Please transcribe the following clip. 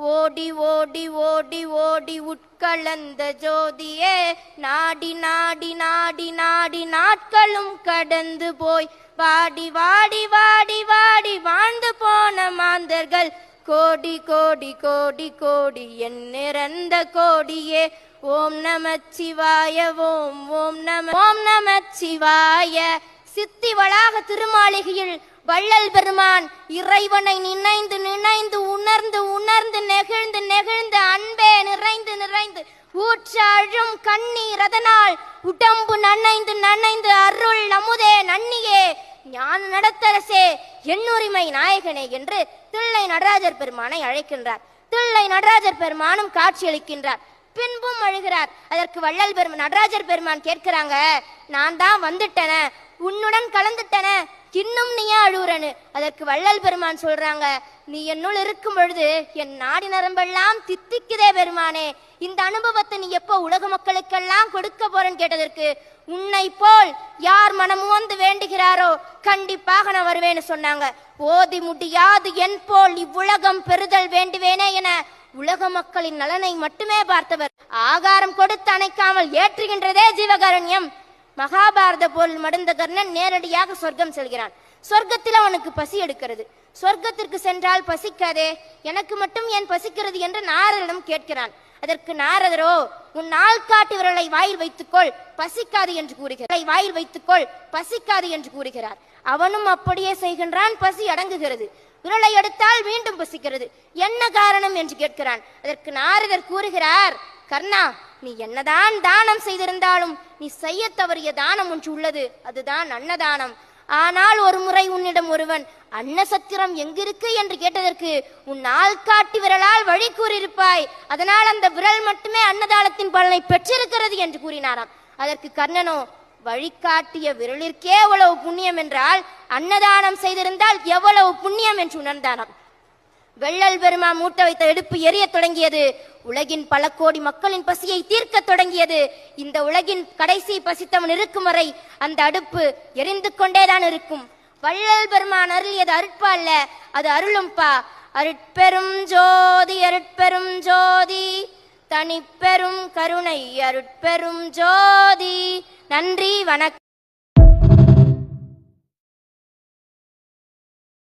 ஓடி ஓடி ஓடி ஓடி உட்கலந்த ஜோதியே நாடி நாடி நாடி நாடி நாட்களும் கடந்து போய். வாடி வாடி வாடி வாடி வாழ்ந்து போன மாந்தர்கள். கோடி கோடி கோடி கோடி என் நிறந்த கோடியே. ஓம் நமச்சிவாய ஓம் ஓம் நம ஓம் நமச்சிவாய சித்தி வளாக திருமாளிகையில் வள்ளல் பெருமான் இறைவனை நினைந்து நினைந்து உணர்ந்து உணர்ந்து கண்ணீர் உடம்பு நன்னைந்து நன்னைந்து அருள் நமுதே நன்னியே ஞான நடத்தரசே எண்ணுரிமை நாயகனே என்று தில்லை நடராஜர் பெருமானை அழைக்கின்றார். தில்லை நடராஜர் பெருமானும் காட்சியளிக்கின்றார் பின்பும் அழுகிறார். அதற்கு வள்ளல் பெருமான் நடராஜர் பெருமான் கேட்கிறாங்க நான் தான் வந்துட்டன உன்னுடன் கலந்துட்டன இன்னும் நீ ஏன் அழுகுறன்னு அதற்கு வள்ளல் பெருமான் சொல்றாங்க நீ என்னுள் இருக்கும் பொழுது என் நாடி நரம்பெல்லாம் தித்திக்குதே பெருமானே. இந்த அனுபவத்தை நீ எப்போ உலக மக்களுக்கெல்லாம் கொடுக்க போறேன்னு கேட்டதற்கு உன்னை போல் யார் மனமும் வந்து வேண்டுகிறாரோ கண்டிப்பாக நான் வருவேன்னு சொன்னாங்க. ஓதி முடியாது என் போல் இவ்வுலகம் பெறுதல் வேண்டுவேனே என உலக மக்களின் நலனை மட்டுமே பார்த்தவர். ஆகாரம் கொடுத்து அணைக்காமல் ஏற்றுகின்றதே ஜீவகாரண்யம். மகாபாரத போரில் மடந்த கர்ணன் நேரடியாக சொர்க்கம் செல்கிறான். சொர்க்கத்தில் அவனுக்கு பசி எடுக்கிறது. சொர்க்கத்திற்கு சென்றால் பசிக்காதே. எனக்கு மட்டும் ஏன் பசிக்கிறது என்று நாரரிடம் கேட்கிறான். அதற்கு நாரதரோ உன் ஆள்காட்டி விரலை வாயில் வைத்துக்கொள். பசிக்காது என்று கூறுகிறார். வாயில் வைத்துக்கொள். பசிக்காது என்று கூறுகிறார். அவனும் அப்படியே செய்கின்றான். பசி அடங்குகிறது. விரலை எடுத்தால் மீண்டும் பசிக்கிறது. என்ன காரணம் என்று கேட்கிறான். அதற்கு நாரதர் கூறுகிறார் கர்ணா நீ என்னதான் தானம் செய்திருந்தாலும் நீ செய்ய தவறிய தானம் ஒன்று உள்ளது. அதுதான் அன்னதானம். ஆனால் ஒரு முறை உன்னிடம் ஒருவன் அன்னசத்திரம் எங்கிருக்கு? என்று கேட்டதற்கு உன் ஆள்காட்டி விரலால் வழி கூறியிருப்பாய். அதனால் அந்த விரல் மட்டுமே அன்னதானத்தின் பலனை பெற்றிருக்கிறது என்று கூறினாராம். அதற்கு கர்ணனோ வழிகாட்டிய விரலிற்கே எவ்வளவு புண்ணியம் என்றால் அன்னதானம் செய்திருந்தால் எவ்வளவு புண்ணியம் என்று உணர்ந்தாராம். வெள்ளல் பெருமா மூட்ட வைத்த எடுப்பு எரியத் தொடங்கியது. உலகின் பல கோடி மக்களின் பசியை தீர்க்கத் தொடங்கியது. இந்த உலகின் கடைசி பசித்தவன் இருக்கும் வரை அந்த அடுப்பு எரிந்து கொண்டேதான் இருக்கும். வள்ளல் பெருமான் அருளியது அருட்பா அல்ல அது அருளும்பா. அருட்பெரும் ஜோதி அருட்பெரும் ஜோதி. தனிப்பெரும் கருணை அருட்பெரும் ஜோதி. நன்றி வணக்கம்.